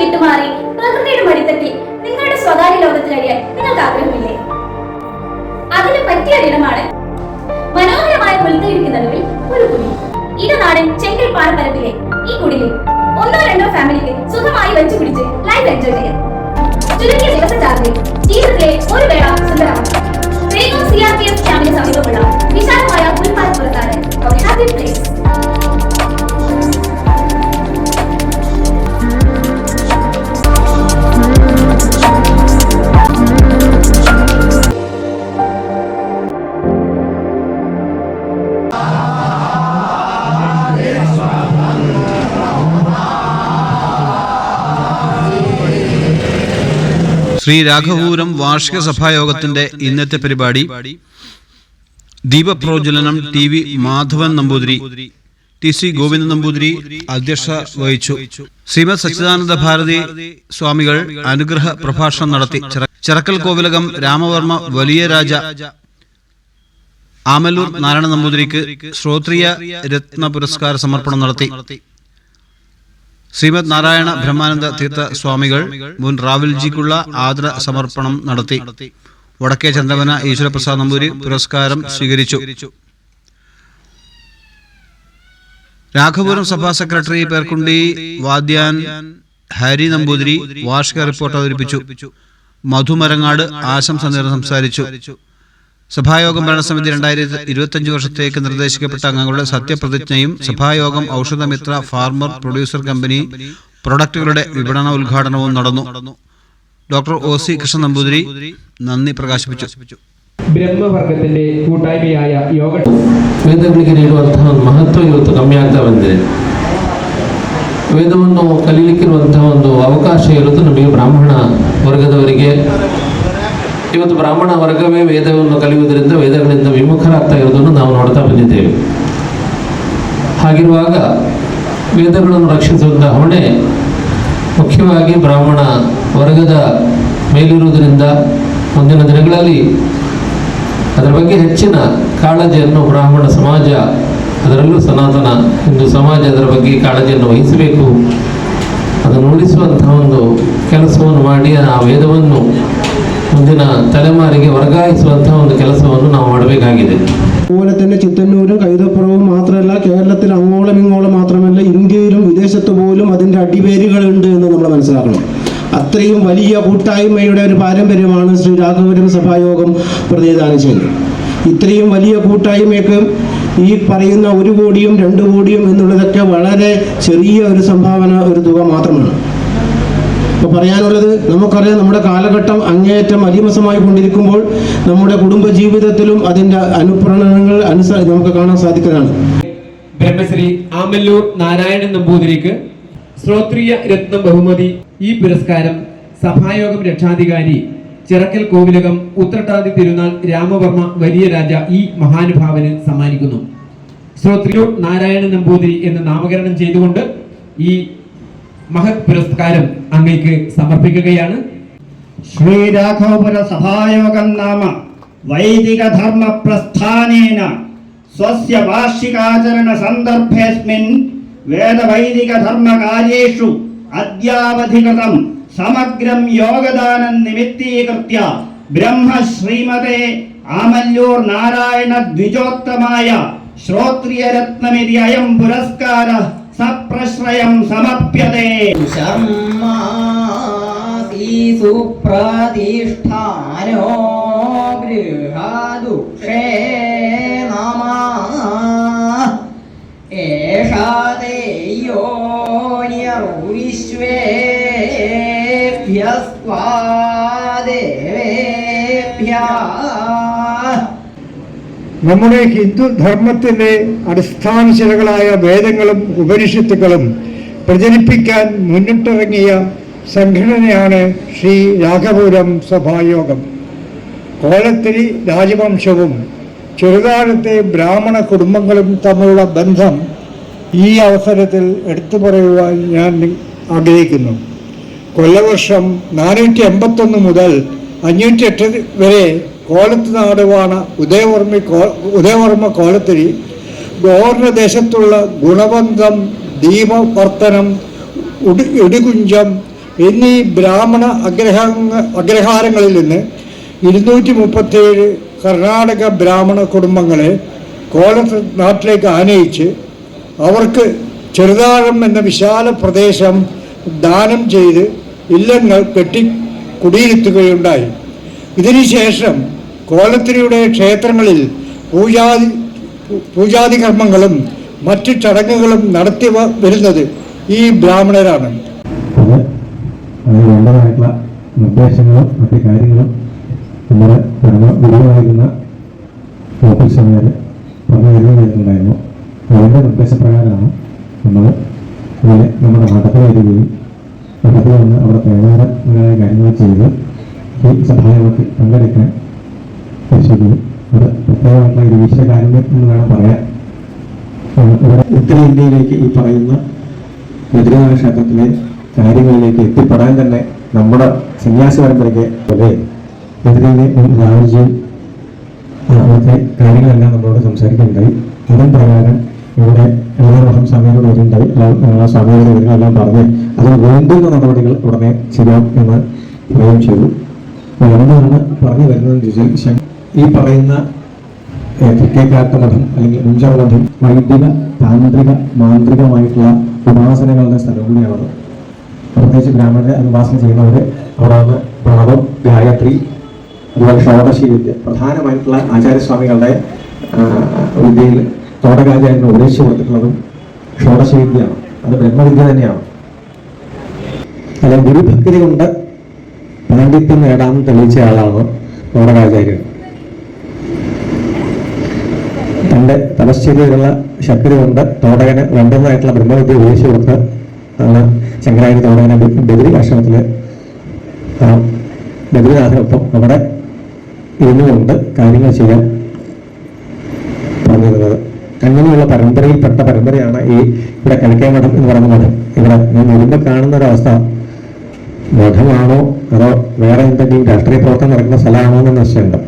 വിട്ടുമാറി പ്രകൃതിയുടെ മടിത്തട്ടിൽ നിങ്ങളുടെ സ്വകാര്യ ലോകത്തിൽ കഴിയാൻ നിങ്ങൾക്ക് ആഗ്രഹമില്ലേ? അതിന് പറ്റിയ ഇടമാണ് മനോഹരമായ പുൽത്തകിടിക്ക് നടുവിൽ ഒരു കുടി. ഇടനാടൻ ചെങ്കൽ പാറപ്പരപ്പിലെ ഈ കുടിയിൽ ഒന്നോ രണ്ടോ ഫാമിലിക്ക് സുഖമായി വെച്ചു പിടിച്ച് ലൈഫ് എൻജോയ് ചെയ്യാം. ചുരുങ്ങിയ ദിവസ ചാർജിൽ ജീവിതത്തിലെ ഒരു വേള സുന്ദരമാണ്. വേഗം സി ആർ പി എഫ് ക്യാമ്പിന് സമീപമുള്ള വിശാലമായ ഹാപ്പി പ്ലേസ് ശ്രീ രാഘവൂരം വാർഷിക സഭായോഗത്തിന്റെ ഇന്നത്തെ പരിപാടി ദീപപ്രോജ്വലനം T V Madhavan Namboothiri T C Govinda Namboothiri അധ്യക്ഷ വഹിച്ചു. ശ്രീമദ് സച്ചിദാനന്ദ ഭാരതി സ്വാമികൾ അനുഗ്രഹ പ്രഭാഷണം നടത്തി. ചിറക്കൽ കോവിലകം രാമവർമ്മ വലിയ രാജ ആമലൂർ നാരായണ നമ്പൂതിരിക്ക് ശ്രോത്രിയ രത്ന പുരസ്കാര സമർപ്പണം നടത്തി. ശ്രീമദ് നാരായണ ബ്രഹ്മാനന്ദ തീർത്ഥ സ്വാമികൾ മുൻ റാവുൽജിക്കുള്ള ആദര സമർപ്പണം നടത്തി. വടക്കേ ചന്ദ്രവന ഈശ്വരപ്രസാദ് നമ്പൂരി പുരസ്കാരം സ്വീകരിച്ചു. രാഘപുരം സഭാ സെക്രട്ടറി പേർക്കുണ്ടി വാദ്യാൻ ഹരി നമ്പൂതിരി വാർഷിക റിപ്പോർട്ട് അവതരിപ്പിച്ചു. മധുമരങ്ങാട് ആശംസ നേരം സംസാരിച്ചു. സഭായോഗം ഭരണസമിതി രണ്ടായിരത്തി ഇരുപത്തഞ്ച് വർഷത്തേക്ക് നിർദ്ദേശിക്കപ്പെട്ട അംഗങ്ങളുടെ സത്യപ്രതിജ്ഞയും സഭായോഗം ഔഷധമിത്ര ഫാർമർ പ്രൊഡ്യൂസർ കമ്പനി പ്രൊഡക്റ്റുകളുടെ വിപണന ഉദ്ഘാടനവും നടന്നു doctor O C Krishna Namboothiri നന്ദി പ്രകാശിപ്പിച്ചു ಬ್ರಹ್ಮವರ್ಗದಲ್ಲಿ ಕೂಟಾಯ್ಮೆಯಾಯ ಯೋಗ ವೇದಗಳಿಗೆ ನೀಡುವಂತಹ ಒಂದು ಮಹತ್ವ ಇವತ್ತು ಕಮ್ಮಿ ಆಗ್ತಾ ಬಂದಿದೆ ವೇದವನ್ನು ಕಲೀಲಿಕ್ಕಿರುವಂತಹ ಒಂದು ಅವಕಾಶ ಇರೋದು ನಮಗೆ ಬ್ರಾಹ್ಮಣ ವರ್ಗದವರಿಗೆ ಇವತ್ತು ಬ್ರಾಹ್ಮಣ ವರ್ಗವೇ ವೇದವನ್ನು ಕಲಿಯುವುದರಿಂದ ವೇದಗಳಿಂದ ವಿಮುಖರಾಗ್ತಾ ಇರೋದನ್ನು ನಾವು ನೋಡ್ತಾ ಬಂದಿದ್ದೇವೆ. ಹಾಗಿರುವಾಗ ವೇದಗಳನ್ನು ರಕ್ಷಿಸುವಂತಹ ಹೊಣೆ ಮುಖ್ಯವಾಗಿ ಬ್ರಾಹ್ಮಣ ವರ್ಗದ ಮೇಲಿರುವುದರಿಂದ ಮುಂದಿನ ದಿನಗಳಲ್ಲಿ ಅದರ ಬಗ್ಗೆ ಹೆಚ್ಚಿನ ಕಾಳಜಿಯನ್ನು ಬ್ರಾಹ್ಮಣ ಸಮಾಜ, ಅದರಲ್ಲೂ ಸನಾತನ ಹಿಂದೂ ಸಮಾಜ ಅದರ ಬಗ್ಗೆ ಕಾಳಜಿಯನ್ನು ವಹಿಸಬೇಕು. ಅದನ್ನು ಉಳಿಸುವಂತಹ ಒಂದು ಕೆಲಸವನ್ನು ಮಾಡಿ, ಆ ವೇದವನ್ನು ಮುಂದಿನ ತಲೆಮಾರಿಗೆ ವರ್ಗಾಯಿಸುವಂತಹ ಒಂದು ಕೆಲಸವನ್ನು ನಾವು ಮಾಡಬೇಕಾಗಿದೆ അതുപോലെ തന്നെ ചിത്തന്നൂരും കൈതപ്പുറവും മാത്രമല്ല കേരളത്തിൽ അങ്ങോളം ഇങ്ങോളം മാത്രമല്ല ഇന്ത്യയിലും വിദേശത്ത് പോലും അതിൻ്റെ അടിവേരുകളുണ്ട് എന്ന് നമ്മൾ മനസ്സിലാക്കണം അത്രയും വലിയ കൂട്ടായ്മയുടെ ഒരു പാരമ്പര്യമാണ് ശ്രീ രാഘവപുരം സഭായോഗം പ്രതിനിധാനം ചെയ്യുന്നത് ഇത്രയും വലിയ കൂട്ടായ്മയ്ക്ക് ഈ പറയുന്ന ഒരു കോടിയും രണ്ട് കോടിയും എന്നുള്ളതൊക്കെ വളരെ ചെറിയ ഒരു സംഭാവന ഒരു തുക മാത്രമാണ് ഇപ്പോൾ പറയാനുള്ളത് നമുക്കറിയാം നമ്മുടെ കാലഘട്ടം അങ്ങേയറ്റം അടിമസമായി കൊണ്ടിരിക്കുമ്പോൾ നമ്മുടെ കുടുംബ ജീവിതത്തിലും അതിന്റെ അനുപ്രണങ്ങൾ അനുസ നമുക്ക് കാണാൻ സാധിക്കുന്നതാണ്. ബ്രഹ്മശ്രീ ആമല്ലൂർ നാരായണൻ നമ്പൂതിരിക്ക് ശ്രോത്രിയ രത്നം ബഹുമതി ഈ പുരസ്കാരം സഭായോഗം രക്ഷാധികാരി ചിറക്കൽ കോവിലകം ഉത്രട്ടാതി തിരുനാൾ രാമവർമ്മ വലിയ രാജ ഈ മഹാനുഭാവന് സമ്മാനിക്കുന്നു. ശ്രോത്രിയൂർ നാരായണൻ നമ്പൂതിരി എന്ന് നാമകരണം ചെയ്തുകൊണ്ട് ഈ മഹത് പുരസ്കാരം അങ്ങേക്ക് സമർപ്പിക്കുകയാണ്. ശ്രീരാഘവപുര സഭായോഗം നാമ വൈദിക ധർമ്മ പ്രസ്ഥാനേന സ്വസ്യ വാർഷികാചരണ സന്ദർഭേസ്മിൻ വേദവൈദിക ധർമ്മ കാര്യേഷു അദ്യാവധികൃതം സമഗ്രം യോഗദാനം നിമിത്തീകൃത്യ ബ്രഹ്മ ശ്രീമതേ ആമല്ലൂർ നാരായണ ദ്വിജോത്തമായ ശ്രോത്രിയരത്നമിതി അയം പുരസ്കാര സപ്രശ്രയം സമപ്യതേ ശർമാസീസു പ്രതിഷ്ഠാനോ ഗൃഹാദുക്ഷേ നമ. ഏഷാ ദേയോനിയർവിശ്വേഭ്യസ്വാദേവേഭ്യ നമ്മുടെ ഹിന്ദു ധർമ്മത്തിന്റെ അടിസ്ഥാന ശിലകളായ വേദങ്ങളും ഉപനിഷത്തുക്കളും പ്രചരിപ്പിക്കാൻ മുന്നിട്ടിറങ്ങിയ സംഘടനയാണ് ശ്രീ രാഘപുരം സഭായോഗം. കോലത്തിരി രാജവംശവും ചെറുകാലത്തെ ബ്രാഹ്മണ കുടുംബങ്ങളും തമ്മിലുള്ള ബന്ധം ഈ അവസരത്തിൽ എടുത്തു പറയുവാൻ ഞാൻ ആഗ്രഹിക്കുന്നു. കൊല്ലവർഷം നാനൂറ്റി എൺപത്തൊന്ന് മുതൽ അഞ്ഞൂറ്റി എട്ട് വരെ കോലത്ത് നാടുവാണ് ഉദയവർമ്മ ഉദയവർമ്മ കോലത്തിരി ഗോവർണദേശത്തുള്ള ഗുണബന്ധം ദീപവർത്തനം ഇടുകുഞ്ചം എന്നീ ബ്രാഹ്മണ അഗ്രഹങ്ങ അഗ്രഹാരങ്ങളിൽ നിന്ന് ഇരുന്നൂറ്റി മുപ്പത്തേഴ് കർണാടക ബ്രാഹ്മണ കുടുംബങ്ങളെ കോലത്ത് നാട്ടിലേക്ക് ആനയിച്ച് അവർക്ക് ചെറുതാഴം എന്ന വിശാല പ്രദേശം ദാനം ചെയ്ത് ഇല്ലങ്ങൾ കെട്ടി കുടിയിരുത്തുകയുണ്ടായി. ഇതിനുശേഷം കോലത്തിരിയുടെ ക്ഷേത്രങ്ങളിൽ പൂജാതി പൂജാതി കർമ്മങ്ങളും മറ്റു ചടങ്ങുകളും നടത്തി വരുന്നത് ഈ ബ്രാഹ്മണരാണ്. നിർദ്ദേശങ്ങളും മറ്റു കാര്യങ്ങളും നമ്മുടെ പരമ പറഞ്ഞു അതിന്റെ നിർദ്ദേശപ്രകാരമാണ് നമ്മൾ ഇങ്ങനെ നമ്മുടെ മഠത്തിൽ വരികയും മഠത്തിൽ വന്ന് അവിടെ കാര്യങ്ങൾ ചെയ്ത് ഈ സഹായമൊക്കെ പങ്കെടുക്കാൻ പരിശോധിക്കും ഇവിടെ പ്രത്യേകമായിട്ടുള്ള ഒരു ഈശ്വരകാരുണ്യം എന്ന് വേണം പറയാൻ. ഇവിടെ ഉത്തരേന്ത്യയിലേക്ക് ഈ പറയുന്ന ബദ്രീനാഥ ക്ഷേത്രത്തിലെ കാര്യങ്ങളിലേക്ക് എത്തിപ്പെടാൻ തന്നെ നമ്മുടെ സന്യാസി പരമ്പരയ്ക്ക് പോലെ ബദ്രീനെ രാമജിയും അവിടുത്തെ കാര്യങ്ങളെല്ലാം നമ്മളോട് സംസാരിക്കുന്നുണ്ടായി അതും പ്രകാരം ഇവിടെ എല്ലാ മഹം സ്വാമിയോട് വരുന്നുണ്ടായി. എല്ലാ വിവരങ്ങളെല്ലാം പറഞ്ഞ് അതിന് വേണ്ടുന്ന നടപടികൾ ഉടനെ ചെയ്യാം എന്ന് പറയുകയും ചെയ്തു. എന്താണ് പറഞ്ഞു വരുന്നതെന്ന് ചോദിച്ചാൽ ഈ പറയുന്ന തെക്കേക്കാട്ട് മഠം അല്ലെങ്കിൽ മുഞ്ചാർ മഠം വൈദിക താന്ത്രിക മാന്ത്രികമായിട്ടുള്ള ഉപാസനകളുടെ സ്ഥലം കൂടിയാണത് പ്രത്യേകിച്ച് ബ്രാഹ്മണരെ അത് ഉപാസന ചെയ്യുന്നവര് അവിടെ വന്ന് പ്രണവം ഗായത്രി അതുപോലെ ഷോഡശി വിദ്യ പ്രധാനമായിട്ടുള്ള ആചാര്യസ്വാമികളുടെ വിദ്യയിൽ തോടകാചാര്യന് ഉപദേശിച്ചു കൊടുത്തിട്ടുള്ളതും ഷോടശി വിദ്യയാണ് അത് ബ്രഹ്മവിദ്യ തന്നെയാണ്. അല്ലെങ്കിൽ ഗുരുഭക്തി കൊണ്ട് പാണ്ഡിത്യം നേടാമെന്ന് തെളിയിച്ച ആളാണ് തോടകാചാര്യൻ. തന്റെ തപശ്ചര്യയിലുള്ള ശക്തി കൊണ്ട് തോടകന് വേണ്ടതായിട്ടുള്ള ബ്രഹ്മവിദ്യ ഉപയോഗിച്ചു കൊടുത്ത് ആണ് ശങ്കരാചാര്യ തോടകനെ ബദരി ആശ്രമത്തിലെ ബദരിനാഥനൊപ്പം അവിടെ ഇരുന്നുകൊണ്ട് കാര്യങ്ങൾ ചെയ്യാൻ പറഞ്ഞിരുന്നത്. അങ്ങനെയുള്ള പരമ്പരയിൽപ്പെട്ട പരമ്പരയാണ് ഈ ഇവിടെ കിഴക്കേ മഠം എന്ന് പറയുന്ന മഠം ഇവിടെ ഞാൻ വരുമ്പോൾ കാണുന്ന ഒരവസ്ഥ മഠമാണോ അതോ വേറെ എന്തെങ്കിലും രാഷ്ട്രീയ പ്രവർത്തനം നടക്കുന്ന സ്ഥലമാണോ എന്ന് നിശ്ചയമുണ്ട്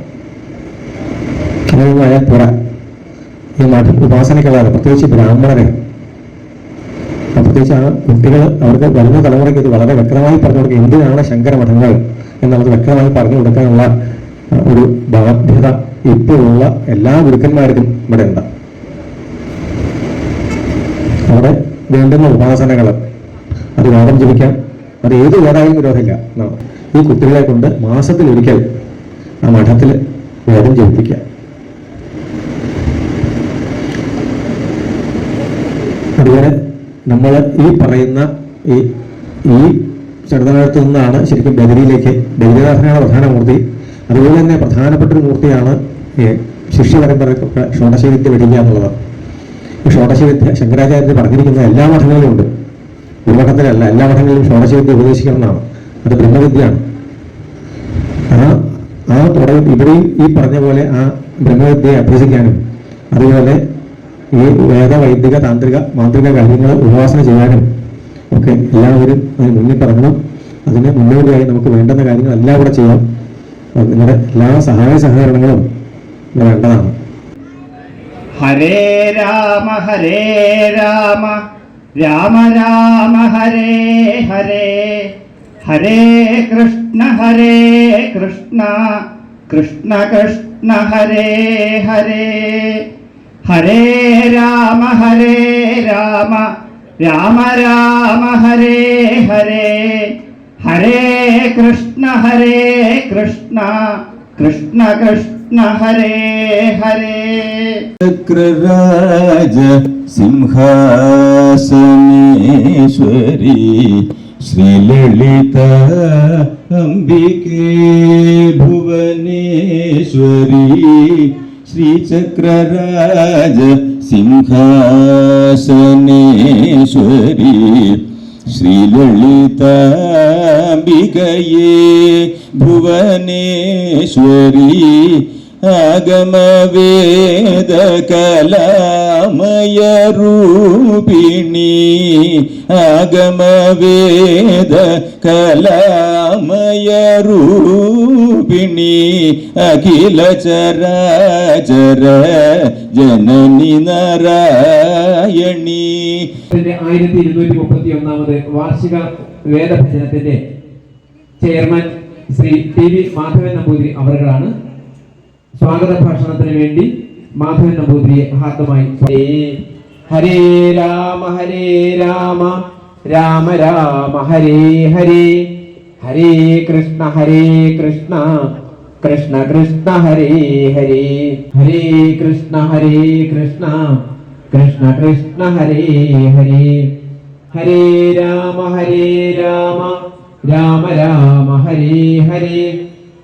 അങ്ങനെയൊന്നും പുറ ഈ മതി ഉപാസനയ്ക്കുള്ളതാണ് പ്രത്യേകിച്ച് ബ്രാഹ്മണരെ. പ്രത്യേകിച്ചാണ് കുട്ടികൾ അവർക്ക് വരുന്ന തലമുറയ്ക്ക് ഇത് വളരെ വ്യക്തമായി പറഞ്ഞു കൊടുക്കുക. എന്തിനാണ് ശങ്കരമഠങ്ങൾ എന്നുള്ളത് വ്യക്തമായി പറഞ്ഞു കൊടുക്കാനുള്ള ഒരു ബാധ്യത ഇപ്പോഴുള്ള എല്ലാ ഗുരുക്കന്മാർക്കും ഇവിടെ ഉണ്ട്. അവിടെ വേണ്ടുന്ന ഉപാസനകൾ അത് വേദം ജപിക്കാം. അത് ഏത് വേദായും വിരോധമില്ല എന്നാണ് ഈ കുട്ടികളെ കൊണ്ട് മാസത്തിൽ ഒരിക്കൽ ആ മഠത്തിൽ വേദം ജപിപ്പിക്കാം അതുപോലെ നമ്മൾ ഈ പറയുന്ന ഈ ഈ ചെറുതനകത്ത് നിന്നാണ് ശരിക്കും ബദരിയിലേക്ക് ബദരിനാഥനാണ് പ്രധാന മൂർത്തി. അതുപോലെ തന്നെ പ്രധാനപ്പെട്ട ഒരു മൂർത്തിയാണ് ശിഷ്യ പരമ്പരക്കൊക്കെ ഷോഡശവിദ്യ പഠിക്കുക എന്നുള്ളത്. ഷോഡശവിദ്യ ശങ്കരാചാര്യർ പറഞ്ഞിരിക്കുന്ന എല്ലാ മഠങ്ങളിലും ഉണ്ട്. ഒരു മഠത്തിലല്ല എല്ലാ മഠങ്ങളിലും ഷോഡശവിദ്യ ഉപദേശിക്കണമെന്നാണ്. അത് ബ്രഹ്മവിദ്യയാണ്. ആ ആ തുടങ്ങി ഇവിടെയും ഈ പറഞ്ഞ പോലെ ആ ബ്രഹ്മവിദ്യയെ അഭ്യസിക്കാനും അതുപോലെ ഈ വേദ വൈദിക താന്ത്രിക മാന്ത്രിക കാര്യങ്ങൾ ഉപാസന ചെയ്യാനും ഒക്കെ എല്ലാവരും അതിന് പറഞ്ഞു അതിന് മുന്നോടിയായി നമുക്ക് വേണ്ടുന്ന കാര്യങ്ങളെല്ലാം കൂടെ ചെയ്യാം. നിങ്ങളുടെ എല്ലാ സഹായ സഹകരണങ്ങളും വേണ്ടതാണ്. ഹരേ രാമ ഹരേ രാമ. രാമ രാമ ഹരേ ഹരേ. ഹരേ കൃഷ്ണ ഹരേ കൃഷ്ണ. കൃഷ്ണ കൃഷ്ണ ഹരേ ഹരേ. हरे राम हरे राम राम राम हरे हरे। हरे कृष्ण हरे कृष्ण कृष्ण कृष्ण हरे हरे। चक्रराज सिंहासनेश्वरी श्रीललिता अम्बिके भुवनेश्वरी। श्रीचक्रराज सिंहासनेश्वरी श्रीललिताम्बिकये भुवनेश्वरी ഭുവനേശ്വരി ആഗമവേദകലാമയരൂപിണി. ആഗമവേദ കലാമയരൂപിണി അഖില ചരാചര ജനനി നാരായണി. ആയിരത്തി ഇരുന്നൂറ്റി മുപ്പത്തി ഒന്നാമത് വാർഷിക വേദഭജനത്തിന്റെ chairman Shri T V Madhavan Namboothiri അവറുകളാണ് സ്വാഗത ഭാഷണത്തിന് വേണ്ടി മാധവൻ നമ്പൂതിരിയെ ഹാർദമായി ഹരേ രാമ ഹരേ രാമ രാമ രാമ ഹരേ ഹരേ ഹരേ കൃഷ്ണ ഹരേ കൃഷ്ണ കൃഷ്ണ കൃഷ്ണ ഹരേ ഹരേ ഹരേ കൃഷ്ണ ഹരേ കൃഷ്ണ കൃഷ്ണ കൃഷ്ണ ഹരേ ഹരേ ഹരേ രാമ ഹരേ രാമ രാമ രാമ ഹരേ ഹരേ.